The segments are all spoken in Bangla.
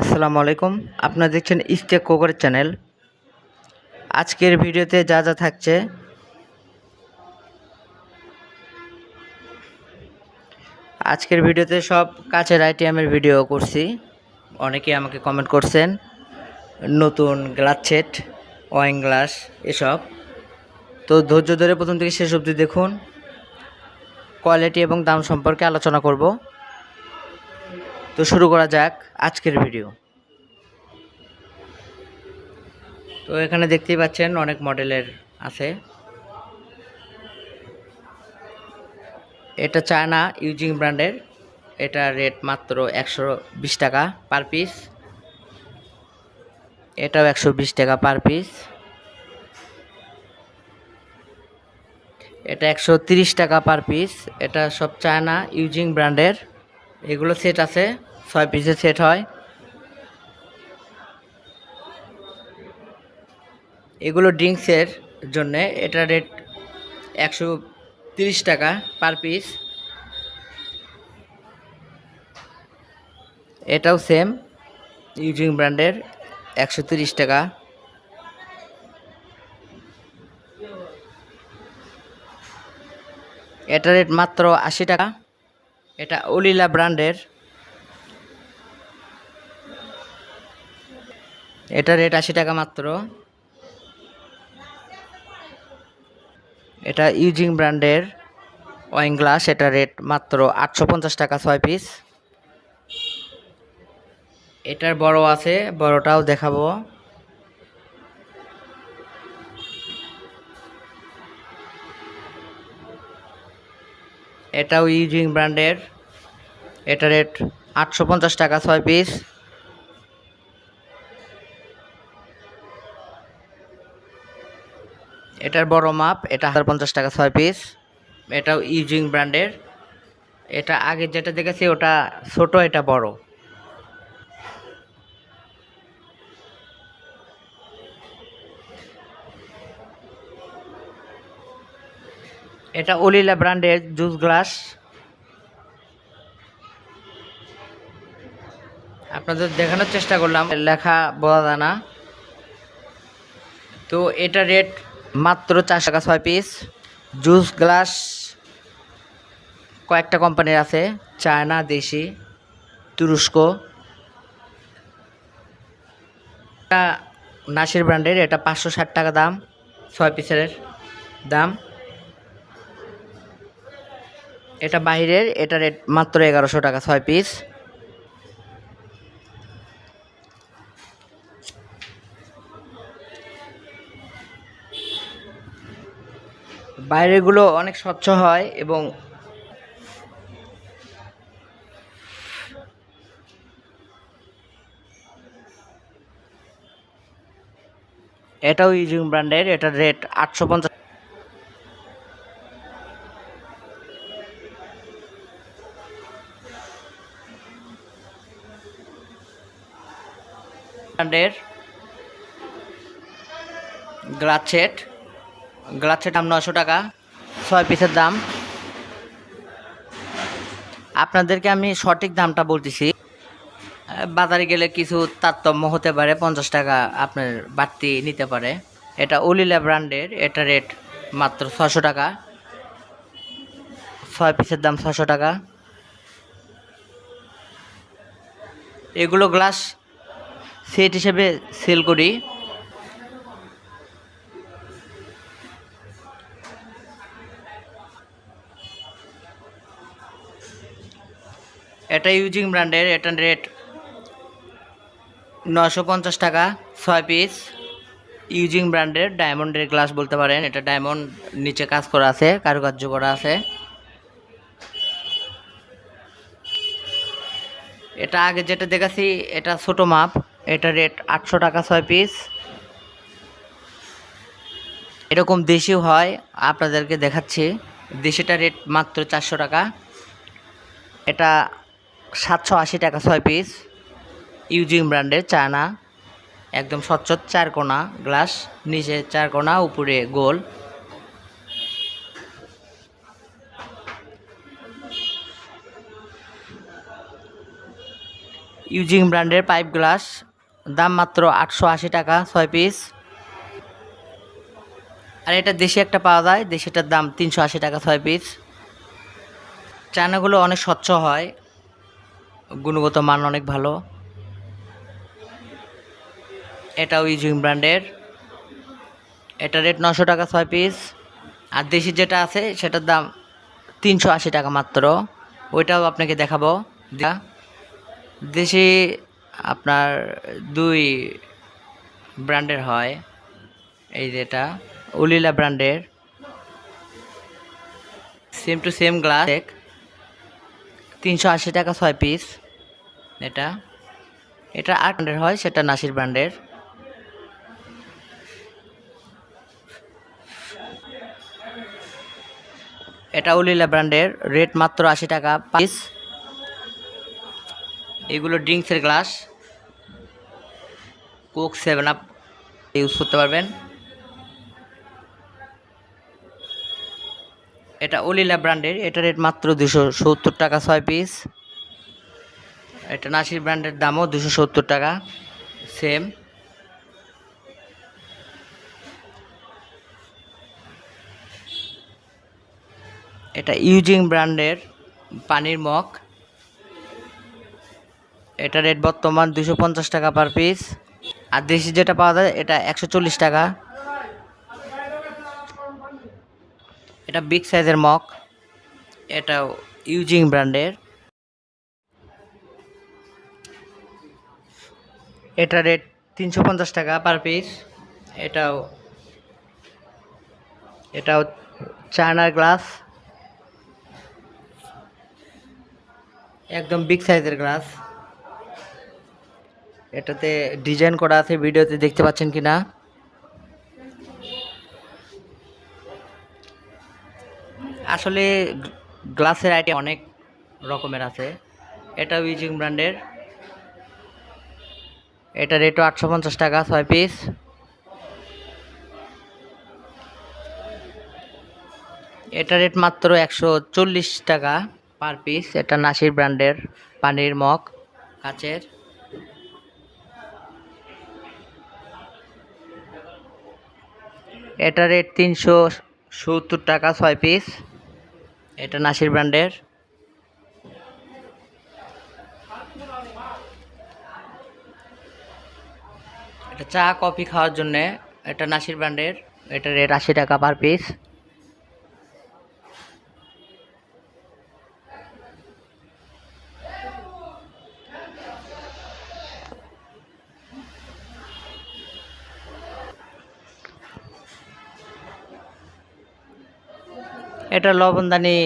আসসালামু আলাইকুম। আপনারা দেখছেন ইস্টেক কোকরের চ্যানেল। আজকের ভিডিওতে যা যা থাকছে, আজকের ভিডিওতে সব কাচের আইটেমের ভিডিও করছি। অনেকে আমাকে কমেন্ট করছেন, নতুন গ্লাস সেট ওয়াইন গ্লাস এসব। তো ধৈর্য ধরে প্রথম থেকে শেষ অবধি দেখুন। কোয়ালিটি এবং দাম সম্পর্কে আলোচনা করব। তো শুরু করা যাক আজকের ভিডিও তো এখানে দেখতেই পাচ্ছেন অনেক মডেলের আছে। এটা চায়না ইউজিং ব্র্যান্ডের। এটা রেট মাত্র একশো বিশ টাকা পার পিস এটাও একশো বিশ টাকা পার পিস এটা একশো টাকা পার পিস এটা সব চায়না ইউজিং ব্র্যান্ডের। এগুলো সেট আছে, ছয় পিসের সেট হয়। এগুলো ড্রিঙ্কসের জন্যে এটা রেট একশো তিরিশ টাকা পার পিস এটাও সেম ইউজিং ব্র্যান্ডের একশো তিরিশ টাকা। এটা রেট মাত্র আশি টাকা। এটা ওলিলা ব্র্যান্ডের। এটা রেট আশি টাকা মাত্র। এটা ইউজিং ব্র্যান্ডের ওয়াইন গ্লাস, এটা রেট মাত্র আটশো পঞ্চাশ টাকা ছয় পিস। এটার বড় আছে, বড়টাও দেখাবো। এটাও ইউজিং ব্র্যান্ডের এটা রেট আটশো পঞ্চাশ টাকা ছয় পিস এটার বড় মাপ, এটা হাজার পঞ্চাশ টাকা ছয় পিস এটাও ইউজিং ব্র্যান্ডের এটা আগে যেটা দেখেছি, ওটা ছোট, এটা বড়। এটা ওলিলা ব্র্যান্ডের জুস গ্লাস। আপনাদের দেখানোর চেষ্টা করলাম, লেখা বোঝা যায় না। তো এটা রেট মাত্র চারশো টাকা ছয় পিস। জুস গ্লাস কয়েকটা কোম্পানির আছে, চায়না, দেশি, তুরস্ক। নাসির ব্র্যান্ডের, এটা পাঁচশো ষাট টাকা দাম, ছয় পিসের দাম। এটা বাইরের এটা রেট মাত্র এগারোশো টাকা, ছয় পিস বাইরেগুলো অনেক স্বচ্ছ হয় এবং এটাও ইউজিং ব্র্যান্ডের, এটার রেট আটশো পঞ্চাশ ব্র্যান্ডের গ্লাস সেট গ্লাস সেট দাম নশো টাকা। ছয় পিসের দাম। আপনাদেরকে আমি সঠিক দামটা বলতেছি। বাজারে গেলে কিছু তারতম্য হতে পারে, পঞ্চাশ টাকা আপনার বাড়তি নিতে পারে। এটা ওলিলা ব্র্যান্ডের এটা রেট মাত্র ছশো টাকা। ছয় পিসের দাম ছশো টাকা। এগুলো গ্লাস সেট হিসেবে সেল করি। এটা ইউজিং ব্র্যান্ডের, এটা রেট নশো পঞ্চাশ টাকা, ছয় পিস। ইউজিং ব্র্যান্ডের, ডায়মন্ডের গ্লাস বলতে পারেন। এটা ডায়মন্ড নিচে কাজ করা আছে, কারুকার্য করা আছে। এটা আগে যেটা দেখাচ্ছি, এটা ছোট মাপ। এটা রেট আটশো টাকা ছয় পিস এরকম দেশিও হয়, আপনাদেরকে দেখাচ্ছি। দেশিটা রেট মাত্র চারশো টাকা। এটা সাতশো আশি টাকা ছয় পিস ইউজিং ব্র্যান্ডের চায়না। একদম স্বচ্ছ চার কোনা গ্লাস, নিচে চার কোনা, উপরে গোল। ইউজিং ব্র্যান্ডের পাইপ গ্লাস দাম মাত্র আটশো আশি টাকা, ছয় পিস। আর এটা দেশি একটা পাওয়া যায়, দেশিটার দাম তিনশো আশি টাকা, ছয় পিস। চায়নাগুলো অনেক স্বচ্ছ হয়, গুণগত মান অনেক ভালো। এটাও ইউজিং ব্র্যান্ডের। এটা রেট নশো টাকা, ছয় পিস। আর দেশি যেটা আছে, সেটার দাম তিনশো আশি টাকা মাত্র। ওইটাও আপনাকে দেখাবো। দেশি আপনার দুই ব্র্যান্ডের হয়। এই যেটা উলিলা ব্র্যান্ডের। সেম টু সেম গ্লাস এক তিনশো আশি টাকা ছয় পিস এটা। এটা আট ব্র্যান্ডের হয়, সেটা নাসির ব্র্যান্ডের। এটা উলিলা ব্র্যান্ডের রেট মাত্র আশি টাকা। পিস এগুলো ড্রিঙ্কসের glass. Coke seven up use করতে পারবেন। এটা ওলিলা ব্র্যান্ডের, এটা রেট মাত্র দুশো সত্তর টাকা ছয় পিস। এটা নাসির ব্র্যান্ডের দামও দুশো সত্তর টাকা, সেম। এটা ইউজিং ব্র্যান্ডের পানির মগ। এটা রেট বর্তমান দুশো পঞ্চাশ টাকা পার পিস আর দেশি যেটা পাওয়া যায়, এটা একশো চল্লিশ টাকা। এটা বিগ সাইজের মগ। এটাও ইউজিং ব্র্যান্ডের এটা রেট তিনশো পঞ্চাশ টাকা পার পিস এটাও এটাও চায়নার গ্লাস একদম বিগ সাইজের গ্লাস এটাতে ডিজাইন করা আছে, ভিডিওতে দেখতে পাচ্ছেন কি না আসলে গ্লাসের আইটেম অনেক রকমের আছে। এটা উইজিং ব্র্যান্ডের এটা রেটও আটশো পঞ্চাশ টাকা, ছয় পিস এটা রেট মাত্র একশো চল্লিশ টাকা পার পিস এটা নাসির ব্র্যান্ডের পানির মগ, কাচের। এটা রেট তিনশো সত্তর টাকা ছয় পিস এটা নাসির ব্র্যান্ডের। এটা চা, কফি খাওয়ার জন্যে এটা নাসির ব্র্যান্ডের। এটা রেট আশি টাকা পার পিস এটা লবণদানি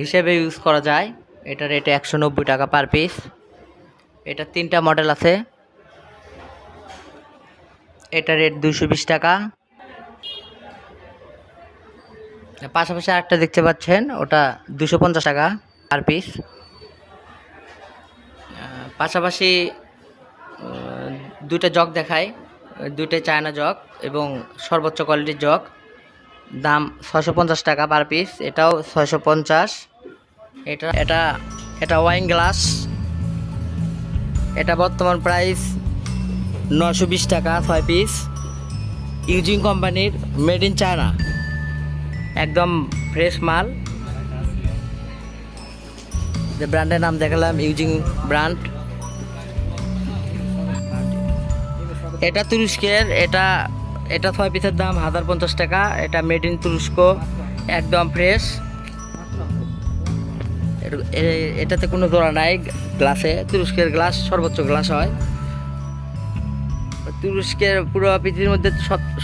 হিসেবে ইউজ করা যায়। এটা রেটে একশো নব্বই টাকা পার পিস এটা তিনটা মডেল আছে। এটা রেট দুশো বিশ টাকা। পাশাপাশি আরেকটা দেখতে পাচ্ছেন, ওটা দুশো পঞ্চাশ টাকা পার পিস পাশাপাশি দুইটা জগ দেখায়। দুইটা চায়না জগ এবং সর্বোচ্চ কোয়ালিটির জগ। দাম ছয়শো পঞ্চাশ টাকা পার পিস, এটাও ছয়শো পঞ্চাশ। এটা এটা এটা ওয়াইন গ্লাস এটা বর্তমান প্রাইস নশো বিশ টাকা ছয় পিস ইউজিং কোম্পানির মেড ইন চায়না একদম ফ্রেশ মাল। যে ব্র্যান্ডের নাম দেখালাম ইউজিং ব্র্যান্ড এটা তুরস্কের, এটা এটা ছয় পিসের দাম, হাজার পঞ্চাশ টাকা। এটা মেড ইন তুরস্ক, একদম ফ্রেশ এটাতে কোনো জোড়া নাই গ্লাসে তুরস্কের গ্লাস সর্বোচ্চ গ্লাস হয়। তুরস্কের পুরো পৃথিবীর মধ্যে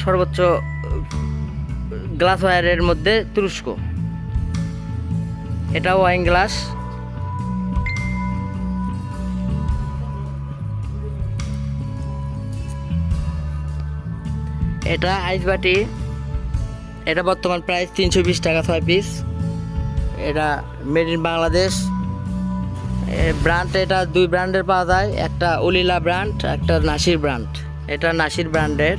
সর্বোচ্চ গ্লাস ওয়ারের মধ্যে তুরস্ক। এটা ওয়াইন গ্লাস এটা আইস বাটি। এটা বর্তমান প্রাইস তিনশো বিশ টাকা ছয় পিস এটা মেড ইন বাংলাদেশ। ব্র্যান্ড এটা দুই ব্র্যান্ডের পাওয়া যায়। একটা উলিলা ব্র্যান্ড একটা নাসির ব্র্যান্ড এটা নাসির ব্র্যান্ডের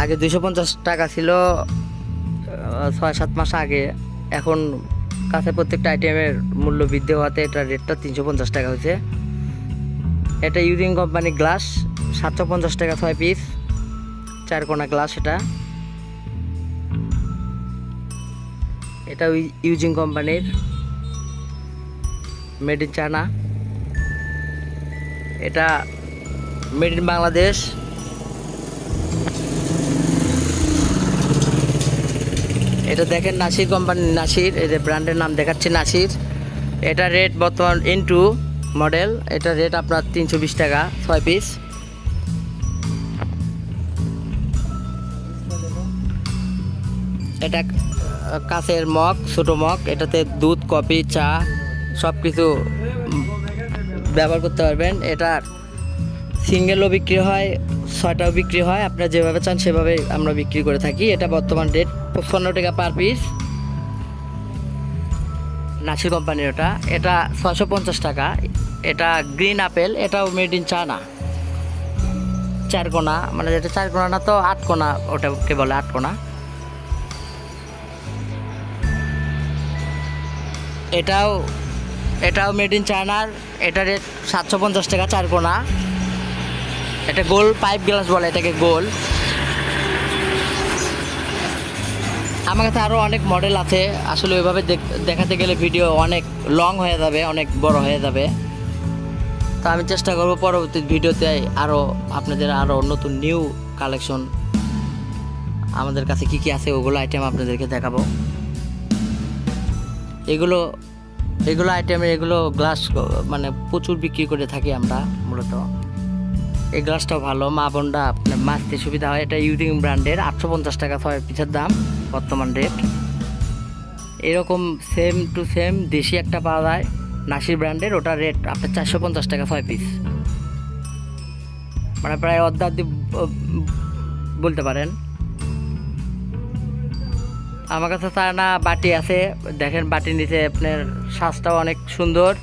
আগে দুশো পঞ্চাশ টাকা ছিল ছয় সাত মাস আগে। এখন কাছে প্রত্যেকটা আইটেমের মূল্য বৃদ্ধি হওয়াতে এটা রেটটা তিনশো পঞ্চাশ টাকা হয়েছে। এটা ইউজিং কোম্পানি গ্লাস সাতশো পঞ্চাশ টাকা ছয় পিস চার কোনা গ্লাস এটা। এটা ইউজিং কোম্পানির মেড ইন চায়না এটা মেড ইন বাংলাদেশ। এটা দেখেন নাসির কোম্পানির নাসির, এই যে ব্র্যান্ডের নাম দেখাচ্ছে নাসির। এটা রেট বর্তমান ইনটু মডেল এটা রেট আপনার তিনশো বিশ টাকা, ছয় পিস এটা কাঁচের মগ, ছোটো মগ, এটাতে দুধ, কফি, চা সব কিছু ব্যবহার করতে পারবেন। এটা সিঙ্গেলও বিক্রি হয়, ছয়টাও বিক্রি হয়। আপনারা যেভাবে চান সেভাবে আমরা বিক্রি করে থাকি। এটা বর্তমান রেট পঁচপান্ন টাকা পার পিস নাসির কোম্পানির ওটা এটা ছয়শো পঞ্চাশ টাকা। এটা গ্রিন আপেল, এটাও মেড ইন চায়না চার কোনা মানে যেটা চার কোনা না তো আট কোনা, ওটাকে বলে আট এটাও এটাও মেড ইন চায়নার এটা রেট সাতশো পঞ্চাশ টাকা চার কোনা। এটা গোল পাইপ গ্লাস বলে এটাকে, গোল। আমার কাছে আরও অনেক মডেল আছে, আসলে ওইভাবে দেখ- দেখাতে গেলে ভিডিও অনেক লং হয়ে যাবে, অনেক বড় হয়ে যাবে। তো আমি চেষ্টা করব পরবর্তী ভিডিওতে আরও আপনাদের আরও নতুন নিউ কালেকশন আমাদের কাছে কি কি আছে, ওগুলো আইটেম আপনাদেরকে দেখাবো। এগুলো এগুলো আইটেমের এগুলো গ্লাস মানে প্রচুর বিক্রি করে থাকি আমরা মূলত। এই গ্লাসটাও ভালো। মা বোনরা আপনার মাছতে সুবিধা হয়। এটা ইউরিং ব্র্যান্ডের আটশো পঞ্চাশ টাকা ছয় পিসের দাম বর্তমান রেট এরকম সেম টু সেম দেশি একটা পাওয়া যায়। নাসির ব্র্যান্ডের ওটা রেট আপনার চারশো পঞ্চাশ টাকা ছয় পিস মানে প্রায় অর্ধাধিক বলতে পারেন। আমার কাছে চায়না বাটি আছে। দেখেন বাটির নিচে আপনার সাজটাও অনেক সুন্দর।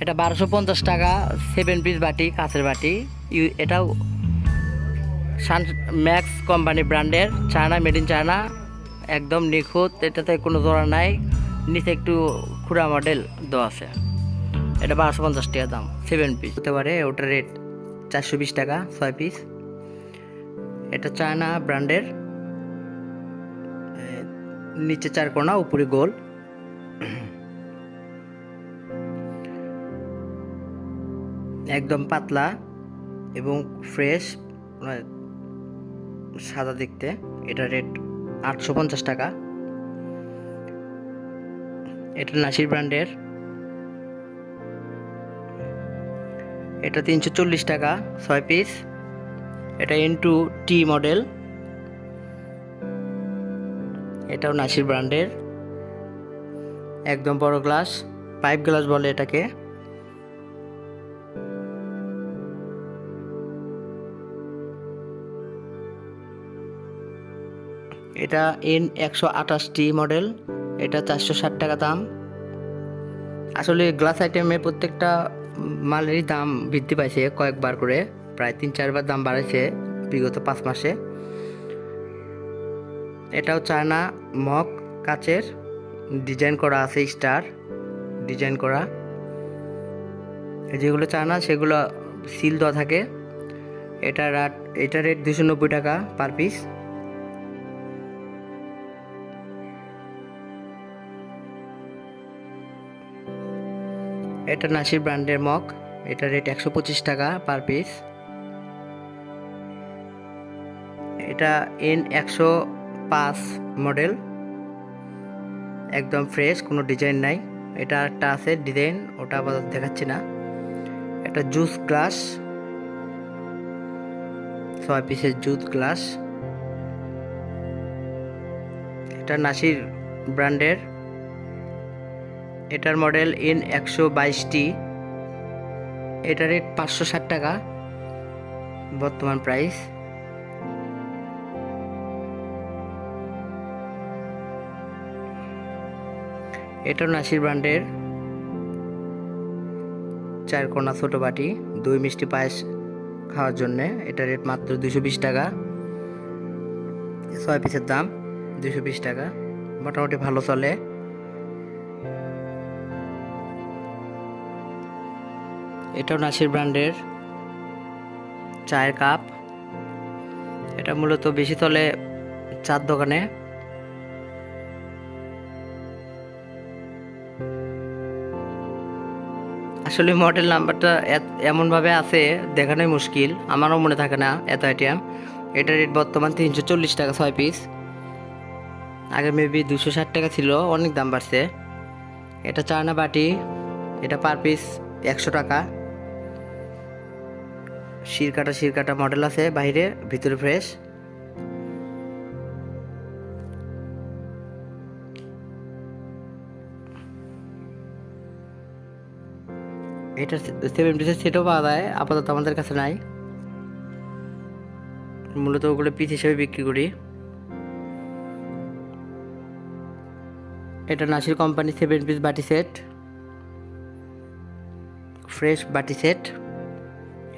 এটা বারোশো পঞ্চাশ টাকা সেভেন পিস বাটি, কাঁচের বাটি। ইউ- এটাও সান ম্যাক্স কোম্পানি ব্র্যান্ডের, চায়না, মেড ইন চায়না। একদম নিখুঁত, এটাতে কোনো জোড়া নাই। নিচে একটু খুঁড়া মডেল দেওয়া আছে। এটা বারোশো পঞ্চাশ টাকা দাম সেভেন পিস হতে পারে ওটার রেট চারশো বিশ টাকা, ছয় পিস এটা চায়না ব্র্যান্ডের। নিচে চার কোনা, উপরে গোল। একদম পাতলা এবং ফ্রেশ মানে সাদা দেখতে। এটা রেট আটশো পঞ্চাশ টাকা। এটা নাসির ব্র্যান্ডের। এটা তিনশো চল্লিশ টাকা, ছয় পিস এটা ইন্টু টি মডেল এটাও নাসির ব্র্যান্ডের। একদম বড় গ্লাস, পাইপ গ্লাস বলে এটাকে। এটা এন একশো আঠাশটি মডেল, এটা চারশো ষাট টাকা দাম। আসলে গ্লাস আইটেমের প্রত্যেকটা মালেরই দাম বৃদ্ধি পাইছে কয়েকবার করে, প্রায় তিন চারবার দাম বাড়াইছে বিগত পাঁচ মাসে। এটাও চায়না, মগ, কাচের। ডিজাইন করা আছে স্টার, ডিজাইন করা। যেগুলো চায়না, সেগুলো সিল দেওয়া থাকে। এটা রাট এটা রেট দুশো নব্বই টাকা পার পিস। এটা নাসির ব্র্যান্ডের মগ, এটা রেট একশো পঁচিশ টাকা পার পিস। এটা এন একশো পাঁচ মডেল। একদম ফ্রেশ কোনো ডিজাইন নাই। এটা একটা আছে ডিজাইন ওটা আপাতত দেখাচ্ছি না। এটা জুস গ্লাস ছয় পিসের জুস গ্লাস এটা নাসির ব্র্যান্ডের। এটার মডেল এন একশো বাইশটি এটা রেট পাঁচশো ষাট টাকা। বর্তমান প্রাইস এটা নাসির ব্র্যান্ডের চার কোনা ছোট বাটি, দুই মিষ্টি পায়েস খাওয়ার জন্যে। এটা রেট মাত্র দুশো বিশ টাকা। ছয় পিসের দাম দুশো বিশ টাকা। মোটামুটি ভালো চলে। এটাও নাসির ব্র্যান্ডের চায়ের কাপ। এটা মূলত বেশি তলে চার দোকানে। আসলে মডেল নাম্বারটা এমনভাবে আছে, দেখানোই মুশকিল। আমারও মনে থাকে না এত আইটেম এটা রেট বর্তমান তিনশো চল্লিশ টাকা ছয় পিস আগে মেবি দুশো ষাট টাকা ছিল, অনেক দাম বাড়ছে। এটা চায়না বাটি, এটা পার পিস একশো টাকা। শিরকাটা শিরকাটা মডেল আছে, বাইরে, ভিতরে ফ্রেশ এটা সেভেন পিসের সেটও পাওয়া যায়, আপাতত আমাদের কাছে নাই। মূলত ওগুলো পিস হিসেবে বিক্রি করি। এটা নাসির কোম্পানি সেভেন পিস বাটি সেট ফ্রেশ বাটি সেট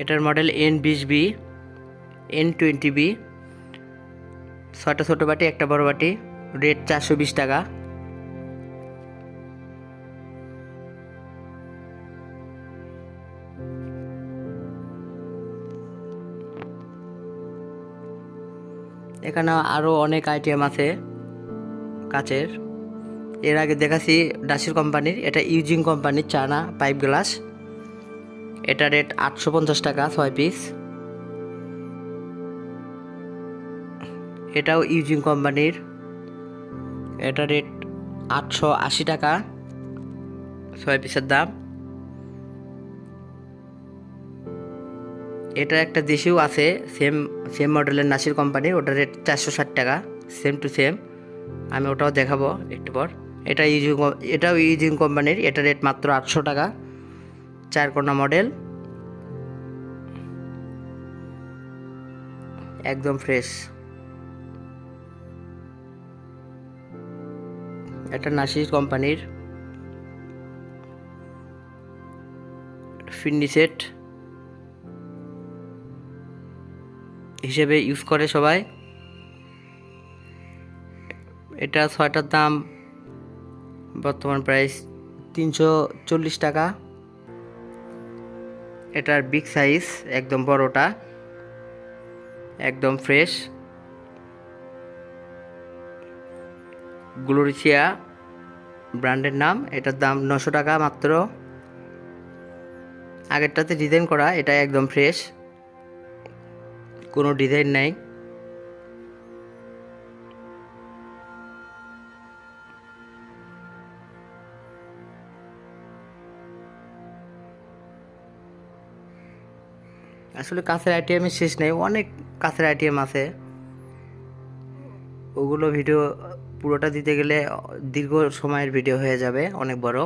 এটার মডেল এন বিশ বি এন টোয়েন্টি বি ছটা ছোটো বাটি, একটা বড় বাটি। রেট চারশো বিশ টাকা। এখানে আরও অনেক আইটেম আছে কাচের। এর আগে দেখাছি ডাসির কোম্পানির এটা ইউজিং কোম্পানির চানা পাইপ গ্লাস এটা রেট আটশো পঞ্চাশ টাকা ছয় পিস এটাও ইউজিং কোম্পানির এটা রেট আটশো আশি টাকা ছয় পিসের দাম। এটা একটা দেশিও আছে সেম সেম মডেলের নাসির কোম্পানির ওটা রেট চারশো ষাট টাকা সেম টু সেম আমি ওটাও দেখাবো একটু পর। এটা ইউজিং এটাও ইউজিং কোম্পানির এটা রেট মাত্র আটশো টাকা। চার কোনা মডেল একদম ফ্রেশ এটা নাসির কোম্পানির ফিন্ডি সেট হিসেবে ইউজ করে সবাই। এটা ছয়টার দাম, বর্তমান প্রাইস তিনশো চল্লিশ টাকা। এটার বিগ সাইজ একদম বড়টা, একদম ফ্রেশ গ্লোরিসিয়া ব্র্যান্ডের নাম, এটার দাম নশো টাকা মাত্র। আগেরটাতে ডিজাইন করা এটা একদম ফ্রেশ কোনো ডিজাইন নাই। আসলে কাছের আইটেমের শেষ নেই, অনেক কাছের আইটেম আছে। ওগুলো ভিডিও পুরোটা দিতে গেলে দীর্ঘ সময়ের ভিডিও হয়ে যাবে, অনেক বড়।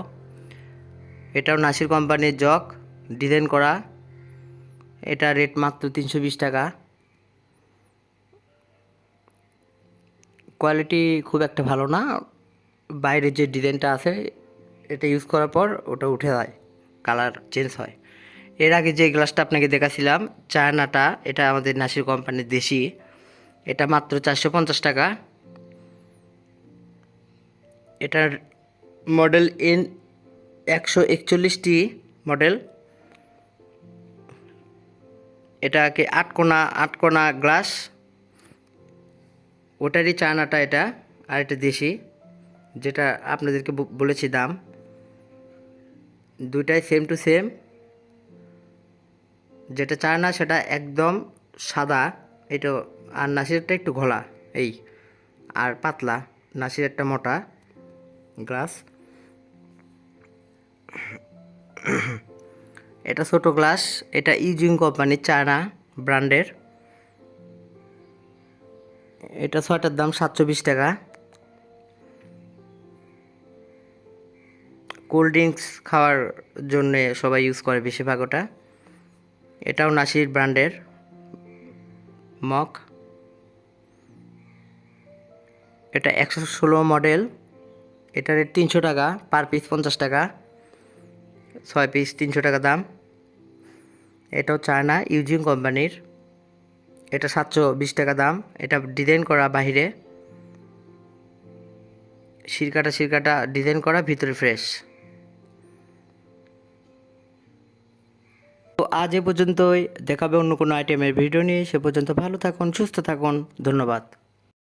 এটাও নাসির কোম্পানির জগ, ডিজাইন করা। এটা রেট মাত্র তিনশো বিশ টাকা। কোয়ালিটি খুব একটা ভালো না। বাইরের যে ডিজাইনটা আছে, এটা ইউজ করার পর ওটা উঠে যায় কালার চেঞ্জ হয়। এর আগে যে গ্লাসটা আপনাকে দেখাছিলাম, চায়নাটা, এটা আমাদের নাসির কোম্পানির দেশি। এটা মাত্র চারশো পঞ্চাশ টাকা। এটার মডেল এন একশো একচল্লিশটি মডেল এটাকে আটকোনা আটকোনা গ্লাস ওটারই চায়নাটা এটা, আর এটা দেশি, যেটা আপনাদেরকে বলেছি দাম। দুইটাই সেম টু সেম যেটা চায়না, সেটা একদম সাদা। এটা, আর নাসিরটা একটু ঘোলা, এই। আর পাতলা নাসির একটা মোটা গ্লাস এটা ছোট গ্লাস এটা ইউজিং কোম্পানির চায়না ব্র্যান্ডের। এটা ছয়টার দাম সাতশো বিশ টাকা। কোল্ড ড্রিঙ্কস খাওয়ার জন্যে সবাই ইউজ করে বেশিরভাগ ওটা এটাও নাসির ব্র্যান্ডের। মগ। এটা একশো ষোলো মডেল এটা রেট তিনশো টাকা পার পিস পঞ্চাশ টাকা। ছয় পিস তিনশো টাকা দাম। এটাও চায়না ইউজিং কোম্পানির। এটা সাতশো বিশ টাকা দাম। এটা ডিজাইন করা বাহিরে। সিরকাটা সিরকাটা ডিজাইন করা, ভিতরে ফ্রেশ তো আজ এ পর্যন্তই। দেখাবে অন্য কোনো আইটেমের ভিডিও নিয়ে। সে পর্যন্ত ভালো থাকুন, সুস্থ থাকুন। ধন্যবাদ।